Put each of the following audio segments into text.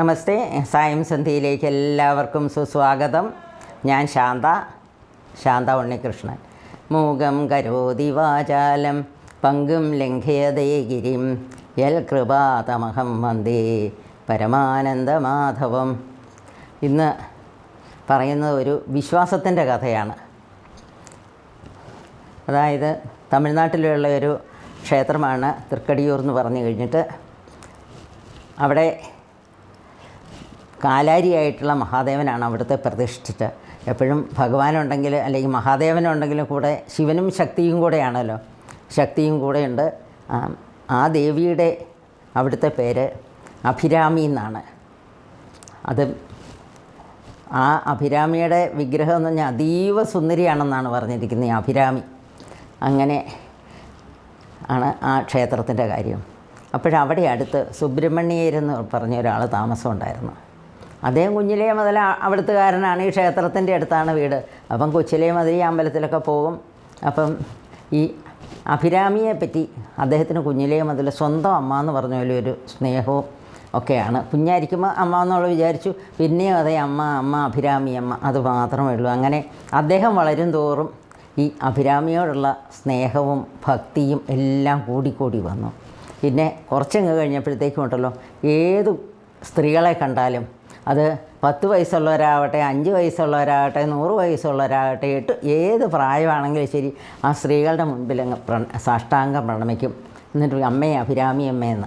നമസ്തേ സായം സന്ധ്യയിലേക്ക് എല്ലാവർക്കും സുസ്വാഗതം. ഞാൻ ശാന്ത ശാന്ത ഉണ്ണികൃഷ്ണൻ. മൂകം കരോതി വാചാലം പങ്കും ലംഘയതേ ഗിരിം. യൽ കൃപാതമഹം വന്ദേ പരമാനന്ദ മാധവം ഇന്ന് പറയുന്നത് ഒരു വിശ്വാസത്തിന്റെ കഥയാണ്. അതായത് തമിഴ്നാട്ടിലുള്ള ഒരു ക്ഷേത്രമാണ് തൃക്കടിയൂർ എന്ന് പറഞ്ഞു കഴിഞ്ഞിട്ട്. അവിടെ കാലാരിയായിട്ടുള്ള മഹാദേവനാണ് അവിടുത്തെ പ്രതിഷ്ഠിച്ചത്. എപ്പോഴും ഭഗവാനുണ്ടെങ്കിൽ അല്ലെങ്കിൽ മഹാദേവനുണ്ടെങ്കിലും കൂടെ ശിവനും ശക്തിയും കൂടെയാണല്ലോ. ശക്തിയും കൂടെയുണ്ട് ആ, ദേവിയുടെ അവിടുത്തെ പേര് അഭിരാമി എന്നാണ്. അത് ആ അഭിരാമിയുടെ വിഗ്രഹം എന്ന് പറഞ്ഞാൽ അതീവ സുന്ദരിയാണെന്നാണ് പറഞ്ഞിരിക്കുന്നത് ഈ അഭിരാമി. അങ്ങനെ ആണ് ആ ക്ഷേത്രത്തിന്റെ കാര്യം. അപ്പോഴവിടെ അടുത്ത് സുബ്രഹ്മണ്യരെന്ന് പറഞ്ഞ ഒരാൾ താമസമുണ്ടായിരുന്നു. അദ്ദേഹം കുഞ്ഞിലേ മുതൽ അവിടുത്തുകാരനാണ് ഈ ക്ഷേത്രത്തിന്റെ അടുത്താണ് വീട്. അപ്പം കൊച്ചിലേ മുതൽ ഈ അമ്പലത്തിലൊക്കെ പോകും. അപ്പം ഈ അഭിരാമിയെ പറ്റി അദ്ദേഹത്തിന് കുഞ്ഞിലേ മുതൽ സ്വന്തം അമ്മ എന്ന് പറഞ്ഞ പോലെ ഒരു സ്നേഹവും ഒക്കെയാണ്. കുഞ്ഞായിരിക്കുമ്പോൾ അമ്മ എന്നുള്ള വിചാരിച്ചു പിന്നെയും അതേ അമ്മ അമ്മ അഭിരാമി അമ്മ അത് മാത്രമേ ഉള്ളൂ. അങ്ങനെ അദ്ദേഹം വളരും തോറും ഈ അഭിരാമിയോടുള്ള സ്നേഹവും ഭക്തിയും എല്ലാം കൂടിക്കൂടി വന്നു. പിന്നെ കുറച്ചങ്ങ് കഴിഞ്ഞപ്പോഴത്തേക്കും ഉണ്ടല്ലോ ഏത് സ്ത്രീകളെ കണ്ടാലും അത് പത്ത് വയസ്സുള്ളവരാകട്ടെ അഞ്ച് വയസ്സുള്ളവരാകട്ടെ നൂറ് വയസ്സുള്ളവരാകട്ടെ എട്ട് ഏത് പ്രായമാണെങ്കിലും ശരി ആ സ്ത്രീകളുടെ മുൻപിൽ അങ്ങ് പ്ര സാഷ്ടാംഗം പ്രണമിക്കും. എന്നിട്ട് അമ്മയെ അഭിരാമി അമ്മയെന്ന്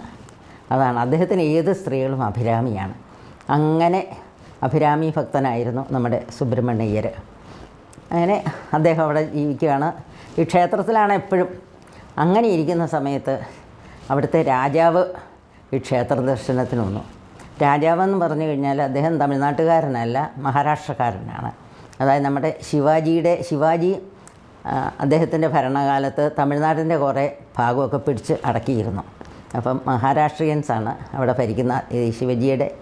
അതാണ്. അദ്ദേഹത്തിന് ഏത് സ്ത്രീകളും അഭിരാമിയാണ്. അങ്ങനെ അഭിരാമി ഭക്തനായിരുന്നു നമ്മുടെ സുബ്രഹ്മണ്യയ്യർ അങ്ങനെ അദ്ദേഹം അവിടെ ജീവിക്കുകയാണ്. ഈ ക്ഷേത്രത്തിലാണ് എപ്പോഴും. അങ്ങനെ ഇരിക്കുന്ന സമയത്ത് അവിടുത്തെ രാജാവ് ഈ ക്ഷേത്ര ദർശനത്തിന് വന്നു. രാജാവെന്ന് പറഞ്ഞു കഴിഞ്ഞാൽ അദ്ദേഹം തമിഴ്നാട്ടുകാരനല്ല മഹാരാഷ്ട്രക്കാരനാണ്. അതായത് നമ്മുടെ ശിവാജിയുടെ ശിവാജി അദ്ദേഹത്തിന്റെ ഭരണകാലത്ത് തമിഴ്നാട്ടിന്റെ കുറേ ഭാഗമൊക്കെ പിടിച്ച് അടക്കിയിരുന്നു. അപ്പം മഹാരാഷ്ട്രീയൻസാണ് അവിടെ ഭരിക്കുന്ന ശിവജിയുടെ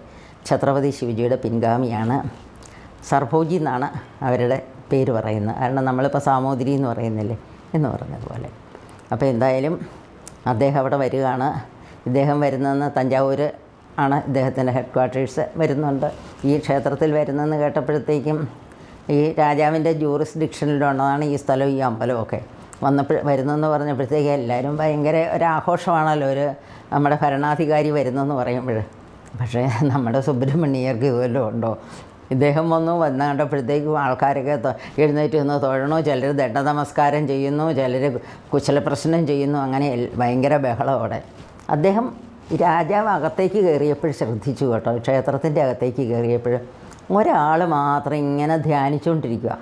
ഛത്രപതി ശിവജിയുടെ പിൻഗാമിയാണ്. സർഭോജി എന്നാണ് അവരുടെ പേര് പറയുന്നത്. കാരണം നമ്മളിപ്പോൾ സാമൂതിരി എന്ന് പറയുന്നില്ലേ എന്ന് പറഞ്ഞതുപോലെ. അപ്പോൾ എന്തായാലും അദ്ദേഹം അവിടെ വരികയാണ്. ഇദ്ദേഹം വരുന്നതെന്ന് തഞ്ചാവൂർ ആണ് ഇദ്ദേഹത്തിന്റെ ഹെഡ് ക്വാർട്ടേഴ്സ് വരുന്നുണ്ട്. ഈ ക്ഷേത്രത്തിൽ വരുന്നെന്ന് കേട്ടപ്പോഴത്തേക്കും ഈ രാജാവിന്റെ ജൂറിസ്ഡിക്ഷനിലുള്ളതാണ് ഈ സ്ഥലവും ഈ അമ്പലമൊക്കെ വന്നപ്പോൾ വരുന്നെന്ന് പറഞ്ഞപ്പോഴത്തേക്ക് എല്ലാവരും ഭയങ്കര ഒരാഘോഷമാണല്ലോ ഒരു നമ്മുടെ ഭരണാധികാരി വരുന്നെന്ന് പറയുമ്പോൾ. പക്ഷേ നമ്മുടെ സുബ്രഹ്മണ്യർക്ക് ഇതുവല്ലോ ഉണ്ടോ? ഇദ്ദേഹം വന്നു വന്ന കണ്ടപ്പോഴത്തേക്കും ആൾക്കാരൊക്കെ എഴുന്നേറ്റ് നിന്ന് തൊഴണു. ചിലർ ദണ്ഡ നമസ്കാരം ചെയ്യുന്നു ചിലർ കുശലപ്രശ്നം ചെയ്യുന്നു. അങ്ങനെ ഭയങ്കര ബഹളമോടെ അദ്ദേഹം രാജാവ് അകത്തേക്ക് കയറിയപ്പോൾ ശ്രദ്ധിച്ചു കേട്ടോ. ക്ഷേത്രത്തിന്റെ അകത്തേക്ക് കയറിയപ്പോൾ ഒരാൾ മാത്രം ഇങ്ങനെ ധ്യാനിച്ചുകൊണ്ടിരിക്കുക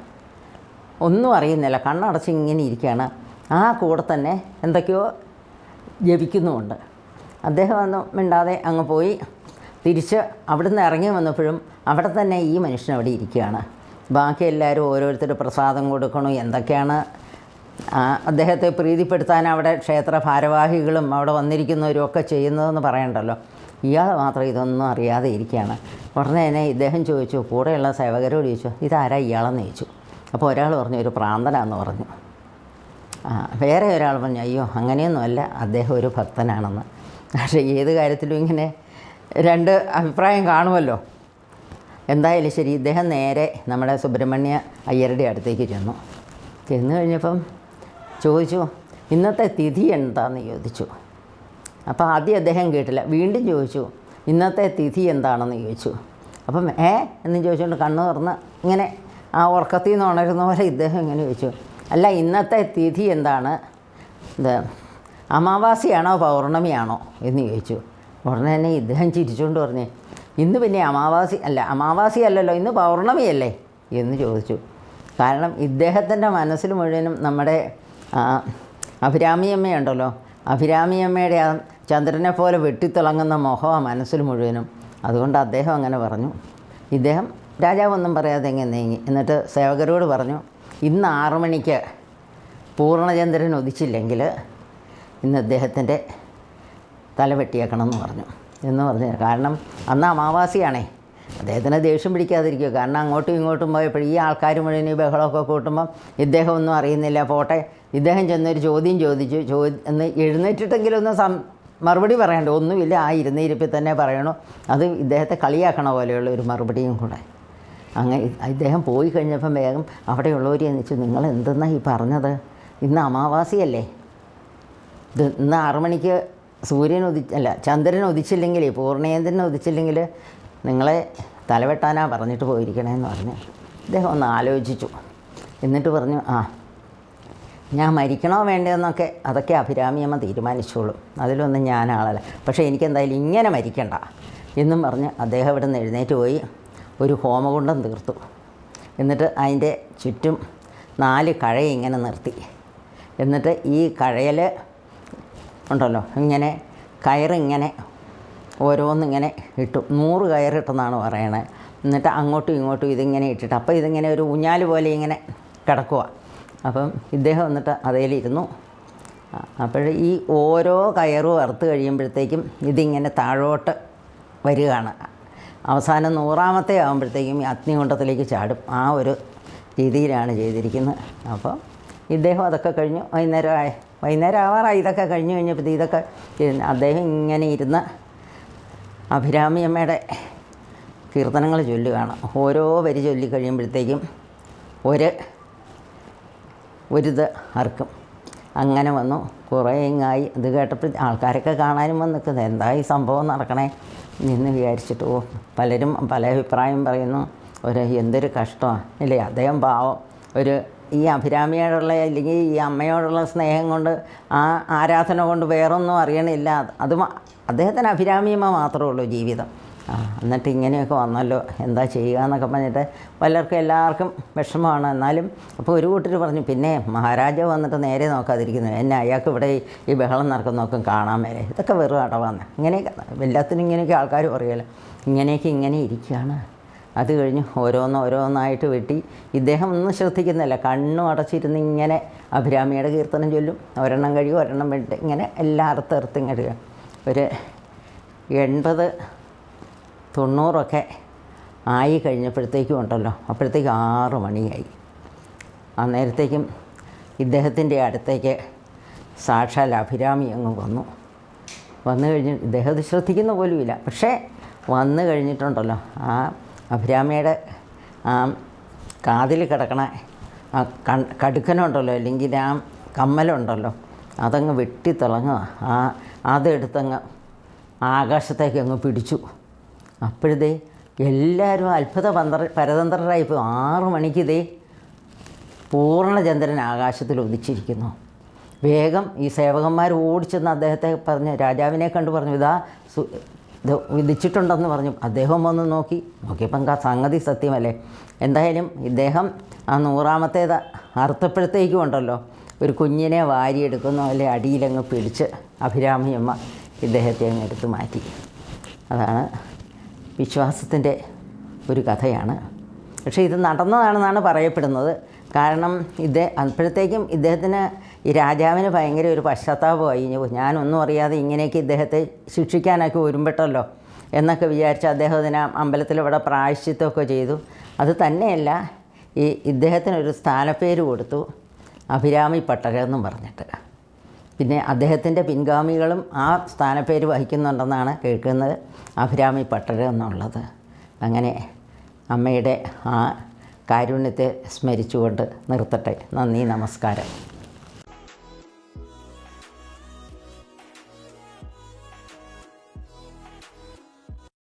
ഒന്നും അറിയുന്നില്ല. കണ്ണടച്ച് ഇങ്ങനെ ഇരിക്കുകയാണ്. ആ കൂടെ തന്നെ എന്തൊക്കെയോ ജപിക്കുന്നുമുണ്ട്. അദ്ദേഹം ഒന്നും മിണ്ടാതെ അങ്ങ് പോയി. തിരിച്ച് അവിടുന്ന് ഇറങ്ങി വന്നപ്പോഴും അവിടെ തന്നെ ഈ മനുഷ്യൻ അവിടെ ഇരിക്കുകയാണ്. ബാക്കി എല്ലാവരും ഓരോരുത്തർ പ്രസാദം കൊടുക്കണു? എന്തൊക്കെയാണ് അദ്ദേഹത്തെ പ്രീതിപ്പെടുത്താൻ അവിടെ ക്ഷേത്ര ഭാരവാഹികളും അവിടെ വന്നിരിക്കുന്നവരും ഒക്കെ ചെയ്യുന്നതെന്ന് പറയണ്ടല്ലോ. ഇയാൾ മാത്രം ഇതൊന്നും അറിയാതെ ഇരിക്കുകയാണ്. ഉടനെ തന്നെ ഇദ്ദേഹം ചോദിച്ചു കൂടെയുള്ള സേവകരോട് ചോദിച്ചു ഇതാരാ ഇയാളെന്ന് ചോദിച്ചു? അപ്പോൾ ഒരാൾ പറഞ്ഞു ഒരു പ്രാന്തനാന്ന് പറഞ്ഞു. ആ വേറെ ഒരാൾ പറഞ്ഞു അയ്യോ അങ്ങനെയൊന്നുമല്ല അദ്ദേഹം ഒരു ഭക്തനാണെന്ന്. പക്ഷേ ഏത് കാര്യത്തിലും ഇങ്ങനെ രണ്ട് അഭിപ്രായം കാണുമല്ലോ. എന്തായാലും ശരി ഇദ്ദേഹം നേരെ നമ്മുടെ സുബ്രഹ്മണ്യ അയ്യരുടെ അടുത്തേക്ക് ചെന്നു. ചെന്ന് കഴിഞ്ഞപ്പം ചോദിച്ചു ഇന്നത്തെ തിഥി എന്താണെന്ന് ചോദിച്ചു. അപ്പോൾ ആദ്യം അദ്ദേഹം കേട്ടില്ല. വീണ്ടും ചോദിച്ചു ഇന്നത്തെ തിഥി എന്താണെന്ന് ചോദിച്ചു. അപ്പം ഏ? എന്ന് ചോദിച്ചുകൊണ്ട് കണ്ണു തുറന്ന് ഇങ്ങനെ ആ ഉറക്കത്തിൽ നിന്ന് ഉണരുന്ന പോലെ ഇദ്ദേഹം ഇങ്ങനെ ചോദിച്ചു അല്ല ഇന്നത്തെ തിഥി എന്താണ്? ഇത് അമാവാസിയാണോ പൗർണമിയാണോ? എന്ന് ചോദിച്ചു. ഉടനെ തന്നെ ഇദ്ദേഹം ചിരിച്ചുകൊണ്ട് പറഞ്ഞേ ഇന്ന് പിന്നെ അമാവാസി അല്ല അമാവാസി അല്ലല്ലോ ഇന്ന് പൗർണമിയല്ലേ? എന്ന് ചോദിച്ചു. കാരണം ഇദ്ദേഹത്തിന്റെ മനസ്സിൽ മുഴുവനും നമ്മുടെ ആ, അഭിരാമിയമ്മയുണ്ടല്ലോ. അഭിരാമിയമ്മയുടെ ആ ചന്ദ്രനെ പോലെ വെട്ടിത്തിളങ്ങുന്ന ആ മനസ്സിൽ മുഴുവനും. അതുകൊണ്ട് അദ്ദേഹം അങ്ങനെ പറഞ്ഞു. ഇദ്ദേഹം രാജാവൊന്നും പറയാതെ എങ്ങനെ നീങ്ങി. എന്നിട്ട് സേവകരോട് പറഞ്ഞു ഇന്ന് ആറു മണിക്ക് പൂർണചന്ദ്രൻ ഉദിച്ചില്ലെങ്കിൽ ഇന്ന് അദ്ദേഹത്തിന്റെ തല വെട്ടിയേക്കണം എന്ന് പറഞ്ഞു. എന്ന് പറഞ്ഞു. കാരണം അന്ന് അമാവാസിയാണേ. അദ്ദേഹത്തിന് ദേഷ്യം പിടിക്കാതിരിക്കുക കാരണം അങ്ങോട്ടും ഇങ്ങോട്ടും പോയപ്പോൾ ഈ ആൾക്കാർ മുഴുവൻ ഈ ബഹളമൊക്കെ കൂട്ടുമ്പം ഇദ്ദേഹം ഒന്നും അറിയുന്നില്ല. പോട്ടെ ഇദ്ദേഹം ചെന്നൊരു ചോദ്യം ചോദിച്ചു. ചോ എന്ന് എഴുന്നേറ്റിട്ടെങ്കിലും ഒന്ന് സം മറുപടി പറയണ്ട ഒന്നുമില്ല. ആ ഇരുന്നിരിപ്പിൽ തന്നെ പറയണു. അത് ഇദ്ദേഹത്തെ കളിയാക്കണ പോലെയുള്ള ഒരു മറുപടിയും കൂടെ. അങ്ങനെ ഇദ്ദേഹം പോയി കഴിഞ്ഞപ്പം വേഗം അവിടെയുള്ളവർ എന്നിച്ചു നിങ്ങൾ എന്തെന്നാ ഈ പറഞ്ഞത്? ഇന്ന് അമാവാസിയല്ലേ? ഇത് ഇന്ന് ആറുമണിക്ക് സൂര്യൻ ഉദി അല്ല ചന്ദ്രൻ ഉദിച്ചില്ലെങ്കിൽ പൂർണേന്ദ്രൻ ഉദിച്ചില്ലെങ്കിൽ നിങ്ങളെ തലവെട്ടാനാ പറഞ്ഞിട്ട് പോയിരിക്കണേന്ന് പറഞ്ഞു ഇദ്ദേഹം ഒന്ന് ആലോചിച്ചു. എന്നിട്ട് പറഞ്ഞു ആ ഞാൻ മരിക്കണോ വേണ്ടതെന്നൊക്കെ അതൊക്കെ അഭിരാമിയമ്മ തീരുമാനിച്ചോളും. അതിലൊന്നും ഞാൻ പക്ഷേ എനിക്കെന്തായാലും ഇങ്ങനെ മരിക്കണ്ട എന്നും പറഞ്ഞ് അദ്ദേഹം ഇവിടെ നിന്ന് എഴുന്നേറ്റ് പോയി ഒരു ഹോമകുണ്ടം തീർത്തു. എന്നിട്ട് അതിന്റെ ചുറ്റും നാല് കഴ ഇങ്ങനെ നിർത്തി. എന്നിട്ട് ഈ കഴയിൽ ഉണ്ടല്ലോ ഇങ്ങനെ കയറിങ്ങനെ ഓരോന്നിങ്ങനെ ഇട്ടു. നൂറ് കയറിട്ടെന്നാണ് പറയണത് എന്നിട്ട് അങ്ങോട്ടും ഇങ്ങോട്ടും ഇതിങ്ങനെ ഇട്ടിട്ട്. അപ്പോൾ ഇതിങ്ങനെ ഒരു ഊഞ്ഞാൽ പോലെ ഇങ്ങനെ കിടക്കുക അപ്പം ഇദ്ദേഹം വന്നിട്ട് അതേലിരുന്നു. അപ്പോൾ ഈ ഓരോ കയറും അറുത്ത് കഴിയുമ്പോഴത്തേക്കും ഇതിങ്ങനെ താഴോട്ട് വരികയാണ്. അവസാനം നൂറാമത്തെ ആകുമ്പോഴത്തേക്കും അഗ്നികുണ്ടത്തിലേക്ക് ചാടും. ആ ഒരു രീതിയിലാണ് ചെയ്തിരിക്കുന്നത്. അപ്പോൾ ഇദ്ദേഹം അതൊക്കെ കഴിഞ്ഞു. വൈകുന്നേരം വൈകുന്നേരം ആവാറായി. ഇതൊക്കെ കഴിഞ്ഞു കഴിഞ്ഞപ്പോൾ ഇതൊക്കെ അദ്ദേഹം ഇങ്ങനെ ഇരുന്ന് അഭിരാമിയമ്മയുടെ കീർത്തനങ്ങൾ ചൊല്ലുകയാണ്. ഓരോ വരി ചൊല്ലി കഴിയുമ്പോഴത്തേക്കും ഒരു ഒരിത് അറുക്കും അങ്ങനെ വന്നു. കുറേ ഇങ്ങായി. ഇത് കേട്ടപ്പോൾ ആൾക്കാരൊക്കെ കാണാനും വന്ന് നിൽക്കുന്നത് എന്താ ഈ സംഭവം നടക്കണേ? എന്ന് വിചാരിച്ചിട്ട് ഓ പലരും പല അഭിപ്രായം പറയുന്നു. ഒരു എന്തൊരു കഷ്ടമാണ് ഇല്ലേ? അദ്ദേഹം പാവം. ഒരു ഈ അഭിരാമിയോടുള്ള അല്ലെങ്കിൽ ഈ അമ്മയോടുള്ള സ്നേഹം കൊണ്ട് ആ ആരാധന കൊണ്ട് വേറൊന്നും അറിയണില്ല. അത് അദ്ദേഹത്തിന് അഭിരാമിയമ്മ മാത്രമേ ഉള്ളൂ ജീവിതം. എന്നിട്ട് ഇങ്ങനെയൊക്കെ വന്നല്ലോ. എന്താ ചെയ്യുക എന്നൊക്കെ പറഞ്ഞിട്ട് പലർക്കും എല്ലാവർക്കും വിഷമമാണ്. എന്നാലും അപ്പോൾ ഒരു കൂട്ടർ പറഞ്ഞു പിന്നെ മഹാരാജാവ് വന്നിട്ട് നേരെ നോക്കാതിരിക്കുന്നു. എന്നെ അയാൾക്ക് ഇവിടെ ഈ- ബഹളം നടക്കുന്ന നോക്കും കാണാൻ വരെ ഇതൊക്കെ വെറും അടവാന്ന് ഇങ്ങനെയൊക്കെ എല്ലാത്തിനും ഇങ്ങനെയൊക്കെ ആൾക്കാർ പറയുമല്ലോ ഇങ്ങനെയൊക്കെ ഇങ്ങനെ ഇരിക്കുകയാണ്. അത് കഴിഞ്ഞ് ഓരോന്ന് ഓരോന്നായിട്ട് വെട്ടി ഇദ്ദേഹം ഒന്നും ശ്രദ്ധിക്കുന്നില്ല. കണ്ണും അടച്ചിരുന്ന് ഇങ്ങനെ അഭിരാമിയുടെ കീർത്തനം ചൊല്ലും. ഒരെണ്ണം കഴിയും ഒരെണ്ണം വെട്ടി. ഇങ്ങനെ എല്ലാ അർത്ഥം അർത്ഥം ഇങ്ങനെ ഒരു എൺപത് തൊണ്ണൂറൊക്കെ ആയി കഴിഞ്ഞപ്പോഴത്തേക്കും ഉണ്ടല്ലോ. അപ്പോഴത്തേക്കും ആറ് മണിയായി. അന്നേരത്തേക്കും ഇദ്ദേഹത്തിന്റെ അടുത്തേക്ക് സാക്ഷാൽ അഭിരാമി അങ്ങ് വന്നു. വന്നു കഴിഞ്ഞ് ഇദ്ദേഹം അത് ശ്രദ്ധിക്കുന്ന പോലുമില്ല. പക്ഷേ വന്നു കഴിഞ്ഞിട്ടുണ്ടല്ലോ. ആ അഭിരാമിയുടെ ആ കാതിൽ കിടക്കണ ആ കൺ കടുക്കനുണ്ടല്ലോ. അല്ലെങ്കിൽ ആ കമ്മലുണ്ടല്ലോ. അതങ്ങ് വെട്ടിത്തിളങ്ങുക. ആ അതെടുത്തങ്ങ് ആകാശത്തേക്ക് അങ്ങ് പിടിച്ചു. അപ്പോഴതേ എല്ലാവരും അത്ഭുത പന്ത്ര പരതന്ത്രരായി ഇപ്പോൾ ആറു മണിക്ക് ഇതേ പൂർണചന്ദ്രൻ ആകാശത്തിൽ ഉദിച്ചിരിക്കുന്നു. വേഗം ഈ സേവകന്മാർ ഓടിച്ചെന്ന് അദ്ദേഹത്തെ പറഞ്ഞു രാജാവിനെ കണ്ടു പറഞ്ഞു ഇതാ വിധിച്ചിട്ടുണ്ടെന്ന് പറഞ്ഞു. അദ്ദേഹം വന്ന് നോക്കി. നോക്കിയപ്പം സംഗതി സത്യമല്ലേ? എന്തായാലും ഇദ്ദേഹം ആ നൂറാമത്തേത് അറുത്തപ്പോഴത്തേക്കും ഉണ്ടല്ലോ ഒരു കുഞ്ഞിനെ വാരിയെടുക്കുന്നു. അല്ലെ അടിയിലങ്ങ് പിടിച്ച് അഭിരാമിയമ്മ ഇദ്ദേഹത്തെ അങ്ങ് എടുത്ത് മാറ്റി. അതാണ് വിശ്വാസത്തിന്റെ ഒരു കഥയാണ്. പക്ഷേ ഇത് നടന്നതാണെന്നാണ് പറയപ്പെടുന്നത്. കാരണം ഇദ്ദേഹം അപ്പോഴത്തേക്കും ഇദ്ദേഹത്തിന് ഈ രാജാവിന് ഭയങ്കര ഒരു പശ്ചാത്താപമായി ഞാനൊന്നും അറിയാതെ ഇങ്ങനെയൊക്കെ ഇദ്ദേഹത്തെ ശിക്ഷിക്കാനൊക്കെ ഒരുമ്പെട്ടല്ലോ എന്നൊക്കെ വിചാരിച്ച് അദ്ദേഹം അതിന് അമ്പലത്തിൽ ഇവിടെ പ്രായശ്ചിത്തമൊക്കെ ചെയ്തു. അത് തന്നെയല്ല ഈ ഇദ്ദേഹത്തിനൊരു സ്ഥാനപ്പേര് കൊടുത്തു അഭിരാമി പട്ടരം എന്നും പറഞ്ഞിട്ട്. പിന്നെ അദ്ദേഹത്തിന്റെ പിൻഗാമികളും ആ സ്ഥാനപ്പേര് വഹിക്കുന്നുണ്ടെന്നാണ് കേൾക്കുന്നത്. അഭിരാമി പട്ടര് എന്നുള്ളത്. അങ്ങനെ അമ്മയുടെ ആ കാരുണ്യത്തെ സ്മരിച്ചുകൊണ്ട് നിർത്തട്ടെ. നന്ദി നമസ്കാരം.